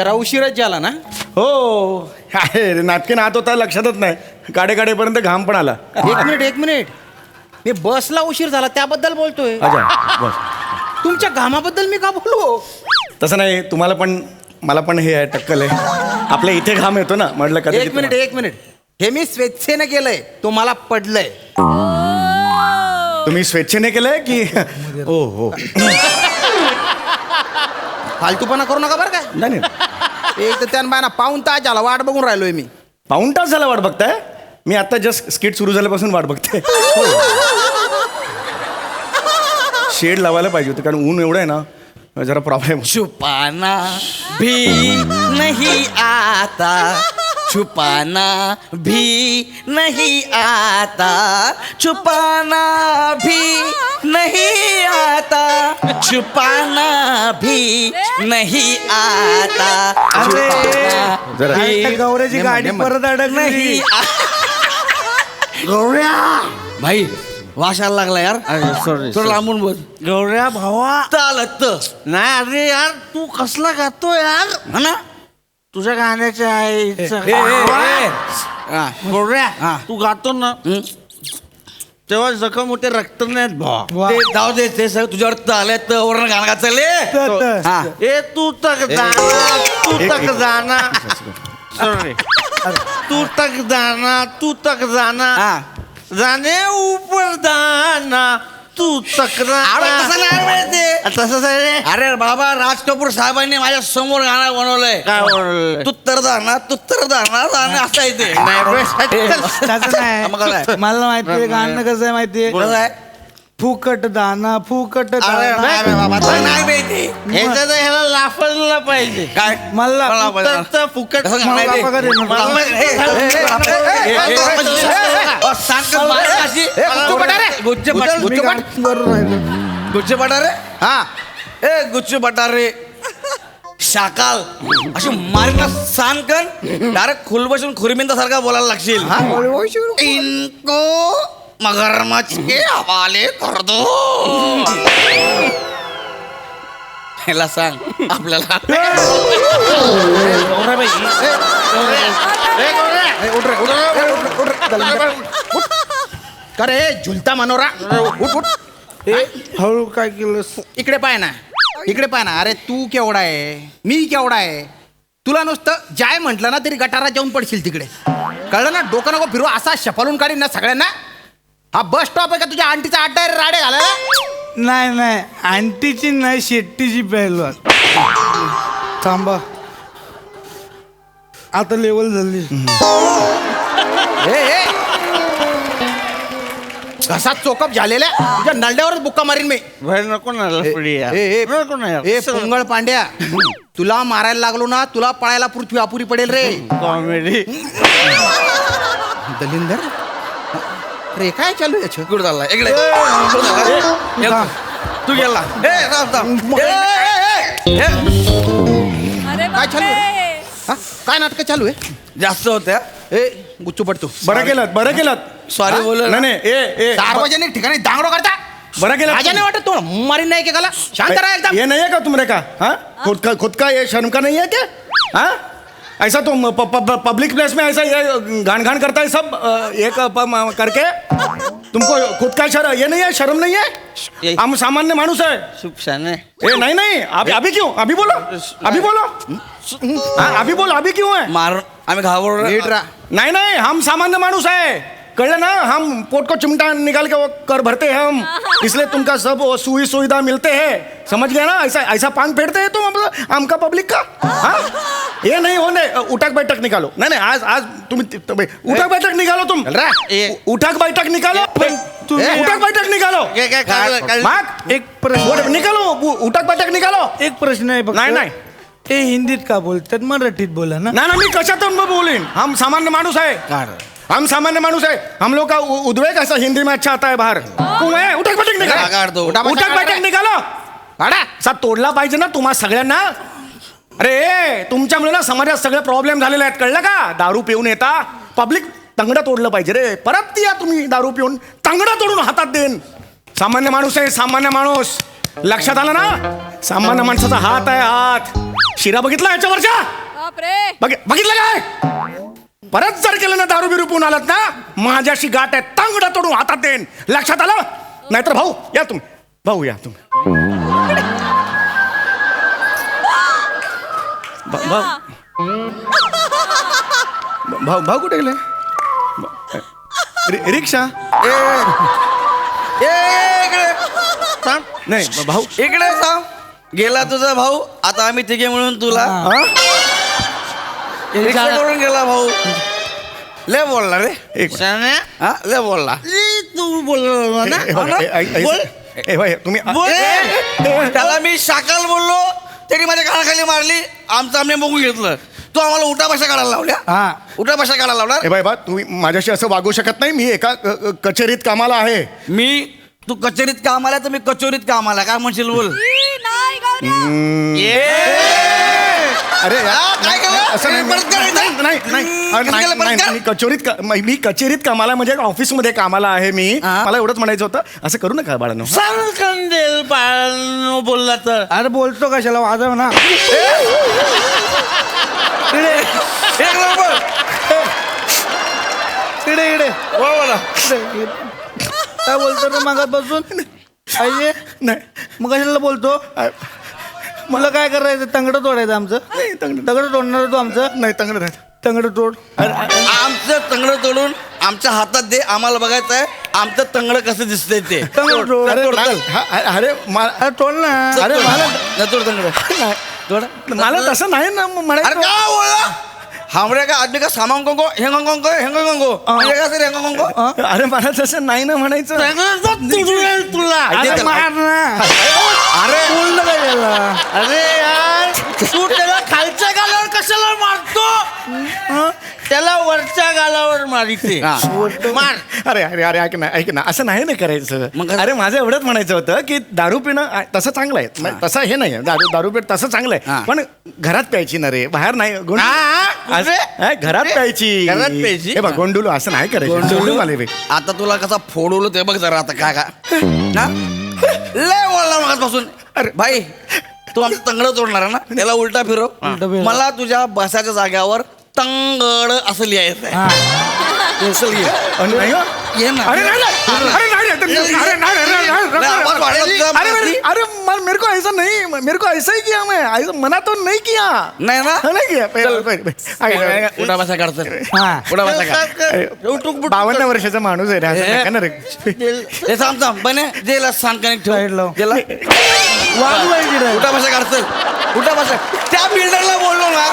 जरा उशीरच झाला ना? हो आहे रे, नाटके नात होता लक्षातच नाही. काडे काडेपर्यंत घाम पण आला. एक मिनिट एक मिनिट. मी बसला उशीर झाला त्याबद्दल बोलतोय. अच्छा बस. तुमच्या घामाबद्दल मी का बोलू? तसं नाही तुम्हाला पण मला पण हे आहे टक्कल आहे. आपल्या इथे घाम येतो ना म्हटलं कधी एक मिनिट एक मिनिट. हे मी स्वेच्छेने केलंय तो मला पडलंय. तुम्ही स्वेच्छेने केलंय की? हो हो. फालतूपणा करू नका बरं काय नाही नाही. एक तर त्यानं ना पाऊन तास झाला वाट बघून राहिलोय मी. पाऊण तास झाला वाट बघताय? मी आता जस्ट स्किट सुरू झाल्यापासून वाट बघते. शेड लावायला पाहिजे होतं कारण ऊन एवढं आहे ना जरा प्रॉब्लेम छुपाना भी नहीं आता। छुपाना भी नहीं आता छुपाना भी नहीं आता छुपाना भी नहीं आता छुपाना जरा- भी त्या गौऱ्याची गाडी. परत अडकली. नाही आ- भाई वाशाला लागला यार. सॉरी थोडं लांबून बोल. गौऱ्या भावा! चालत. नाही अरे यार तू कसला गातो यार? हा ना? तुझ्या गाण्याच्या आईचं ए, ए, ए. हा. गौऱ्या हा. तू गातो ना. तेव्हा जखम होते रक्त नाहीत भावा ते जाऊ दे ते सगळं तुझ्यावर तर आलंय तर वरण गाणं चालले. हा. ए तू तक जाना तू तक जाना. सॉरी तू तक जाना तू तक जाना. हा. जाने ऊपर दाना तू तक अरे तसं नाही माहिती. तसंच आहे रे अरे बाबा राज कपूर साहेबांनी माझ्यासमोर गाणं बनवलंय काय? तू तर दाना तू तर दाना दाना असं आहे ते नाही बे, मग काय? नाही मला माहितीये गाणं कसं आहे माहितीये कसं आहे? फुकट दाना फुकट अरे दाना. नाही बाबा नाही माहिती? ह्याचं तर ह्याला लाफायला पाहिजे. काय? मला फुकटचं फुकट मला सांग मला? गुच्छ बटारे? गुच्छ बट- गुच्छ बट- गुच्छ बटारे? हा. ए गुच्छ बटारे. शाकाल. अशी मारीला सांग कर डायरेक्ट खुल बसून खुरमिंदा सारखा बोलायला लागशील. इनको मगरमच्छ के हवाले कर दो ह्याला सांग आपल्याला करे झुलता मनोरा उठ उठ हळू काय केलं इकडे पाय ना इकडे पाय ना अरे तू केवढा आहे मी केवढा आहे तुला नुसतं जाय म्हटलं ना तरी गटारात जाऊन पडशील तिकडे कळलं ना डोकं नको फिरू असा शफलून काढीन ना सगळ्यांना हा बस स्टॉप आहे का? तुझ्या आंटीचा अड्डा आहे रे राडे घालायला नाही नाही. आंटीची नाही शेट्टीची पहिलवान. थांबा. आता लेवल झाली. ए, ए. घसा चोकप झालेल्या? तुझ्या नरड्यावरच बुक्का मारीन मी. बाहेर नको ना. ए, ए, नको ना यार. ए पोंगळ पांड्या. तुला मारायला लागलो ना तुला पळायला पृथ्वी अपुरी पडेल रे. कॉमेडी दलिंदर? रे काय चालू आहे याचं? कुठं चाललाय इकडे. तू गेला. ए राम राम. ए, ए, ए, ए. अरे काय चालू आहे? बापरे. हा? काय नाटक चालू आहे? जास्त होत्या. ए गुच्चू पडतो. बरं केलं बरं केलं. सॉरी बोल नाही नाही ए ए. सार्वजनिक ठिकाणी दांगडो करता. बरं केलं. राजा नाही वाटत तो मारी नाही की गाला. शांत राहा एकदम. ये नहीं है क्या तुमरे का? हाँ? खुद का खुद का ये शर्म का नहीं है क्या? हाँ? ऐसा तुम प, प, प, पब्लिक प्लेस में ऐसा ये गान गान करता है सब एक प, म, करके। तुमको खुद का शर्म ये नहीं है शर्म नहीं है? हम सामान्य मानुस है। सुपशाने ए नहीं नहीं अभी अभी क्यों? अभी बोलो। अभी बोलो। हाँ। अभी बोलो अभी क्यों है? मार आम्ही घाबरलो नीट राहा। नहीं नहीं हम सामान्य मानुस है। कळलं ना? हम पोट को चिमटा निकाल के वो कर भरते हैं हम। इसलिए तुमका सब वो सुई सुविधा मिलते हैं। समझ गए ना? ऐसा ऐसा पान फेरते हैं तुम हम हमका पब्लिक का? हाँ? ये नहीं होने। उठक बैठक निकालो। नहीं नहीं आज आज तुम उठक बैठक निकालो तुम। उठक बैठक निकालो। उठक बैठक निकालो। माग एक प्रश्न निकालो। उठक बैठक निकालो। एक प्रश्न आहे. नाही, नाही. ते हिंदीत का बोलतात? मराठीत बोला ना? ना ना मी कशातून बोलीन? हम सामान्य माणूस है हम सामान्य माणूस है हम लोग का उ- उद्वेग ऐसा हिंदी में अच्छा आता है बाहर। तू है? उठक बैठक काढ निकालो दो. उठा- उठक बैठक निकालो। काढा सा तोडला पाहिजे ना तुम्हा सगळ्यांना? अरे तुमच्यामुळे ना समाजात सगळे प्रॉब्लेम झालेले आहेत कळलं का? दारू पिऊन येता. पब्लिक तंगडं तोडलं पाहिजे रे. परत या तुम्ही दारू पिऊन तंगडं तोडून हातात देईन. सामान्य माणूस आहे सामान्य माणूस. लक्षात आलं ना? सामान्य माणसाचा हात आहे हात. शिरा बघितला याच्यावरच्या? बापरे. बघ बघितलं काय? परत जर केलं ना दारू बिरू पिऊन आलात ना माझ्याशी गाठ आहे तांगडा तोडून हातात देईन. लक्षात आलं? नाहीतर भाऊ या तुम्ही. भाऊ या तुम्ही. भा- भाऊ भाऊ भाऊ कुठे गेले? रि- रिक्षा? ए ए, इकडे. थांब. नाही भाऊ. इकडे थांब. गेला तुझा भाऊ आता आम्ही तिघे म्हणून तुला. हा? रिक्षा करून गेला भाऊ लय बोलला रे एक हा लय बोलला तू बोललो ना बोल. ए, भाई, तुम्ही बोल. त्याला मी शाकाल बोललो त्यांनी माझ्या कानाखाली मारली आमचं आम्ही बघून घेतलं तू आम्हाला उठा भाषा काढायला लावल्या हा उठा भाषा काढायला लावणार ए बाय बा तुम्ही माझ्याशी असं वागू शकत नाही मी एका कचेरीत कामाला आहे मी तू कचेरीत कामाला तर मी कचोरीत कामाला काय म्हणशील बोल ई, नाही गौऱ्या अरे यार, हा, काय? असं नाही, परत करायचं? नाही नाही नाही. अरे, कसं नाही, केलं? परत नाही, कर. मी कचोरीत का- मी मी कचेरीत कामाला म्हणजे ऑफिसमध्ये कामाला आहे मी. हा. मला एवढंच म्हणायचं होतं. असं करू नका बाळांनो सांग कंदेल बाळांनो बोलला तर अरे बोलतो कशाला? वाजव ना. एक नंबर. इकडे इकडे. बोल. काय बोलतो रे मागात बसून पाहिजे नाही. मग कशाला बोलतो? अ- मला काय करायचं? तंगड तोडायचं आमचं? नाही तंगड तंगड तोडणार तू आमचं? नाही तंगड नाही. तंगड तोड. आमचं तंगड तोडून आमच्या हातात दे आम्हाला बघायचं आहे आमचं तंगड कसं दिसतंय ते. तंगड तोड अरे तोड, नाही, चल. हा, अरे मा- अरे तोड ना. अरे मला न तोड तंगड. तोड. मला तसं नाही ना अरे म्हणायचं का हमरे का आदमी का सामान कोंको हेंगो कोंको हेंगो कोंको का सर हेंगो कोंको अरे मला तसं नाही ना म्हणायचं. तुला. अरे अरे मार ना. त्याला अरे यार तू त्याला खालच्या गालावर कशाला मारतो? हं? त्याला वरच्या गालावर मारिते. हा. मार. अरे अरे अरे ऐक ना ऐक ना. असं नाही ना करायचं. मग कसं? अरे माझं एवढंच म्हणायचं होतं की दारू पिणं आ, तसं चांगलं आहे म्हणजे तसं हे नाही दारू दारू पिणं तसं चांगलं हा. आहे पण घरात प्यायची ना रे. बाहेर नाही. गोंड- हा, कुठे? हा, घरात प्यायची. घरात प्यायची? हे बघ गोंडुलो असं नाही करायचं. गोंडुलो? आले रे आता तुला कसा फोडवलं ते बघ जरा आता काय का लय बोलला मगापासून अरे भाई तू आमचं तंगड तोडणार आहे ना? त्याला उलटा फिरव. फिरव. मला तुझ्या बसाच्या जाग्यावर तंगड असं लिहायचं आहे असं लिह. अरे नाही हो. ये ना. अरे नाही, नाही. अरे नाही, नाही, अरे नाही, नाही, वाढला तुझा. अरे अरे अरे मन- मेरे को ऐसा नहीं मेरे को ऐसा ही किया मैं ऐसा मना तो नहीं किया. नाही ना? हाँ, नहीं किया आगे- आगे- उठा बसा काढ सर हा. उठा बसा काढ. बावन्न वर्षाचा माणूस आहे रे असं ए. नका ना रे. हे थांब थांब. बने जेला सांग कनेक्ट Side लाव. जेला. वाजू आहे तिकडे उठा बसा काढ सर उठा बसा. त्या बिल्डरला बोललो ना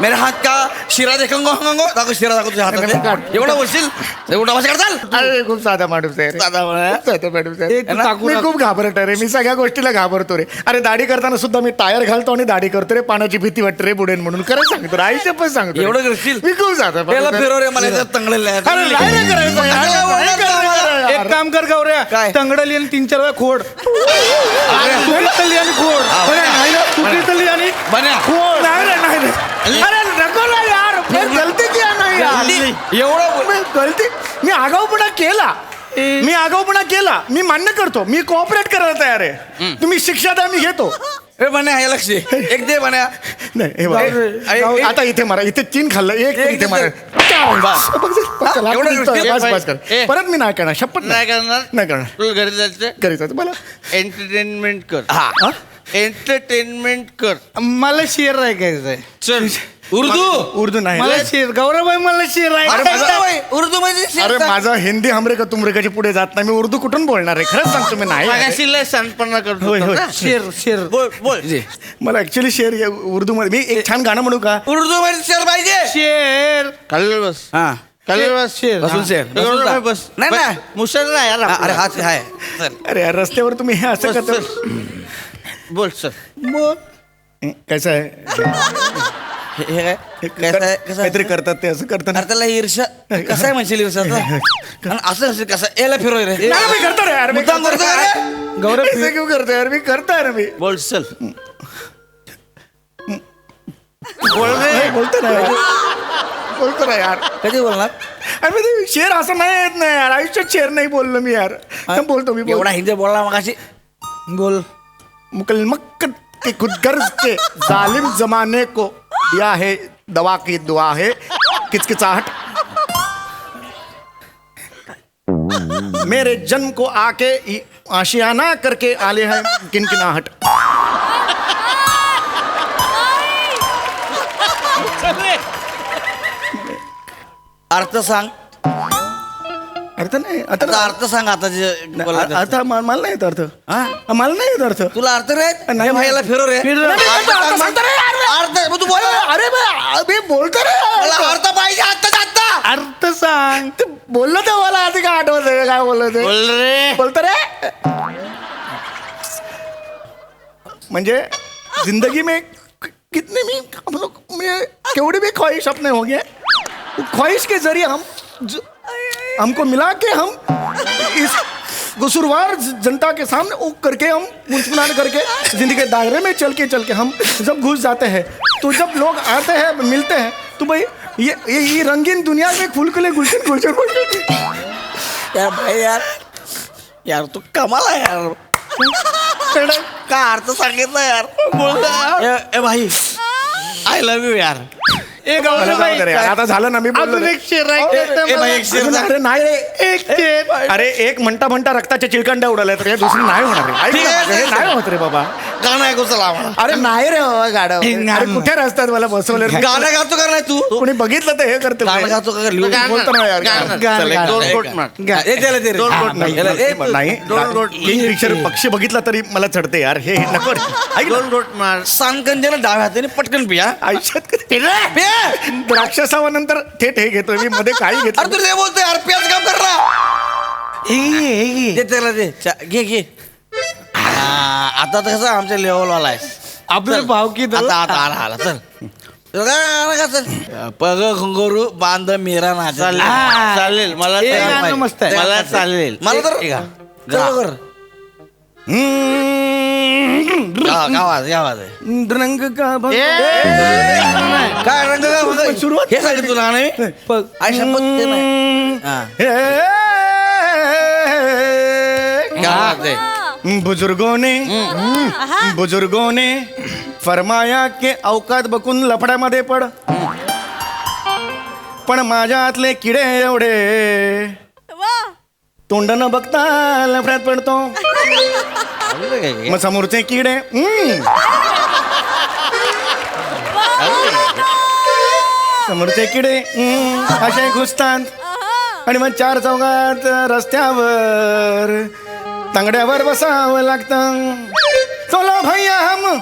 मेरे हात का शिरा देखंगो हंगो दाखव शिरा दाखव तुझ्या हातात एवढं बोलशील ते उठा बसा काढचाल अरे खूप साधा माणूस आहे रे. साधा माणूस. खूप साधा माणूस आहे. ए, तू ना, टाकू मी नका. खूप घाबरट आहे रे मी सगळ्या गोष्टीला घाबरतो रे अरे दाढी करताना सुद्धा मी टायर घालतो आणि दाढी करतो रे पाण्याची भीती वाटते रे बुडेन म्हणून खरंच सांगतो रे आईच्या पण सांगतो रे. एवढं करशील मी खूप साधा माणूस त्याला आहे. फिरव रे मला याच्यात तंगलेलं आहे. अरे नाही रे करायचं करायचं. एक काम कर गौऱ्या काय? तंगड लिहिली तीन चार वेळा खोड चुकीत लिहिली आणि खोड अरे नाही ना चुकीत लिहिली आणि बन्या खोड. नाही रे नाही रे गलती किया नाही यार एवढं. मी गलती? मी आगाऊपणा केला. मी आगाऊपणा केला. मी मान्य करतो. मी कोऑपरेट करायला तयार आहे. तुम्ही शिक्षा द्या मी घेतो. ए बन्या हे लक्ष दे. एक दे बन्या. नाही हे बघ. जाऊ जाऊ. आता इथे मारा. इथे तीन खाल्लं. एक एक इथे मारा. बस. बस, बस, चला, एवढं बस, गोष्टी- बस, बस कर. ए. परत मी नाही करणार. शपथ नाही. करणार? नाही करणार. तुला घरी जायचं घरी जायचं. मला एंटरटेनमेंट कर. हा? एंटरटेनमेंट कर. मला शेर ऐकायचंय चल. उर्दू? उर्दू नाही. मला शेर गौरवभाई मला शेर अरे बाई, उर्दू मध्ये अरे शेर सांग. माझा हिंदी हमरे का तुमरे कशी पुढे जात नाही? मी उर्दू कुठून बोलणार आहे? खरंच सांगतो मी नाही. मागाशी लय सांडपणा करतो होय, होय. ना? शेर शेर. बोल. मला ऍक्च्युली शेअर उर्दू मध्ये मी एक छान गाणं म्हणू का? उर्दू मध्ये शेर पाहिजे. शेर. खाली बस. हा. खाली बस. शेर. बसून शेर बसून जा. बस. नाही नाही. मुसल ना यार. हा, अरे आपला. हाच आहे. चल. अरे यार रस्त्यावर तुम्ही हे असं बस, करता चल. बोल सर. बोल कसं आहे हे हे काय कसं आहे? कसं आहे? काहीतरी करतात ते असं करताना अरे त्याला ईर्षा कसं आहे म्हणशील ईर्षा असं असेल कसं? याला फिरव रे. नाही, मी करतो रे यार मी मुद्दाम करतो. रे. रे. गौरव ऐसे क्यों करतो यार मी करतो यार मी. बोल चल. बोल रे बोलतो ना यार. बोलतो ना यार. कधी बोलणार? अरे पण ते शेर असं नाही येत नाही यार. आयुष्यात शेर नाही बोललो मी यार. बोलतो मी एवढा हिंदी बोलला मग अशी बोल मुकलमक के खुदगर्ज के जालिम जमाने को दिया है दवा की दुआ है किचकिचाहट। मेरे जन्म को आके आशियाना करके आले हैं किनकिनाहट। अर्थ सांग। अर्थ नाही आता आता अर्थ सांग आता जे बोलायचं. अर्थ मला मला नाही येत अर्थ. हा? मला नाही येत अर्थ. तुला अर्थ रे नाही, भाईला फिरो रे. फिरव. अर्थ नाही, सांग अर्थ मग. सांगतो रे. अर्थ मग तू बोल. अरे बे, अबे बोलतो रे मला अर्थ पाहिजे आत्ताच आत्ता. अर्थ सांग. ते बोललो ते मला आधी काय आठवत आहे, काय बोललो ते? बोल रे. बोलतो रे. म्हणजे जिंदगी में कि- कितने भी हम लोग में केवड़ी भी ख्वाहिश अपने हो ख्वाहिश के जरिए हम ज- हमको मिला के हम इस कसूरवार ज- जनता के सामने वो करके हम मुंसफुलान करके जिंदगी के दायरे में चल के चल के हम जब घुस जाते हैं तो जब लोग आते हैं मिलते हैं तो भाई ये ये, ये रंगीन दुनिया में फूल खुले गुलशन गुलशन गुलशन यार भाई यार यार तू कमाला यार। का अर्थ सांगितलं यार। ए भाई आय लव्ह यू यार। ए मला आता झालं ना मी बोललो अजून. एक शेर आहे ए भाई एक शेर अजून सांग. अरे नाही रे. एक शेर. अरे एक म्हणता म्हणता रक्ताच्या चिलकंड्या उडाल्या तर हे दुसरं नाही होणार रे. ऐक ठीक ना आहे, माझं, हे ठीक आहे. नाही होत रे बाबा. गाणं ऐकू चला आम्हाला. अरे नाही रे बाबा गाडव अरे कुठे रस्त्यात मला बसवलं रे? गाणं गातो का नाही तू? कोणी बघितलं तर हे करते गाणं गातो का लिहून गाणं. बोलतो ना यार गाणं. चल, एक- दोन एक- कोट मार. ए, त्याला दे रे. दोन कोट नाही, नाही, याला- ए, नाही दोन रोट. किंग पिक्चर पक्षी बघितला तरी मला चढते यार. हे हे नको रे. ऐक ना. दोन रोट मार. ना डाव्या हाताने पटकन पिया. आयुष्यात कधी- पे द्राक्षासावानंतर थेट हे घेतोय मी मध्ये काही अरे घेतो तू ते बोलतोय यार पियाच काम कर ना. दे त्याला दे. चा- घे घे. हा, आता तर कसं आमच्या लेवल वाला आहे. आपले. भाव की आता आता आला आला. चल. पग घुंगरू बांध मेरा नाच. चालेल. चालेल. मला हे. गाणं मस्त आहे. मला चालेल. मला तर हे गा. चल लवकर. हम्म. गा- गावात गावात आहे रंग का काय रंग काय होतं? सुरुवात- हे सांगितलं तुला नाही? आई शपथ ते नाही हा. हे. गावात आहे. बुजुर्गों ने बुजुर्गों ने फरमाया के अवकात बकून लफड्यामध्ये पड. पण माझ्यातले किडे एवढे. वा. तोंड न बघता लफड्यात पडतो. मग समोरचे किडे हम्म. समोरचे किडे हम्म, असे घुसतात आणि मग चार चौघात रस्त्यावर तांगड्यावर बसावं लागतं चलो भैया हम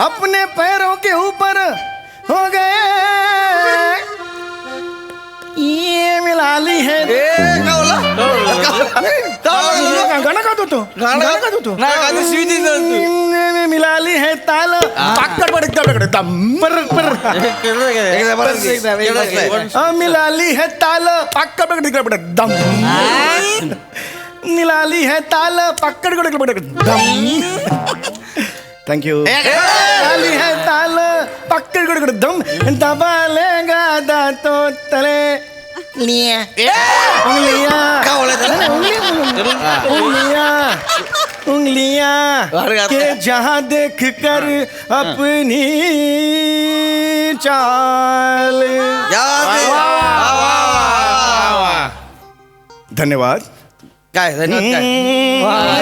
अपने पैरों के ऊपर हो गए ये मिलाली है गाणं गात. होतो गाणं गात. होतो. ने मिलाली है ताल। पाकड पड एकदम दम. पर पर. मिलाली है ताल। पाकड पड इकडे दम. मिलाली है ताल पाकड पड इकडे दम. थँक्यू मिलाली है ताल पाकड इकडे दम. दबालेगा दातो तले। उंगलियां काय बोलायचं नहीं, नहीं, उंगली- उंगलियां के हैं। जहाँ देख कर अपनी चाल या वाह, वाह, वाह, वाह. धन्यवाद काय धन्यवाद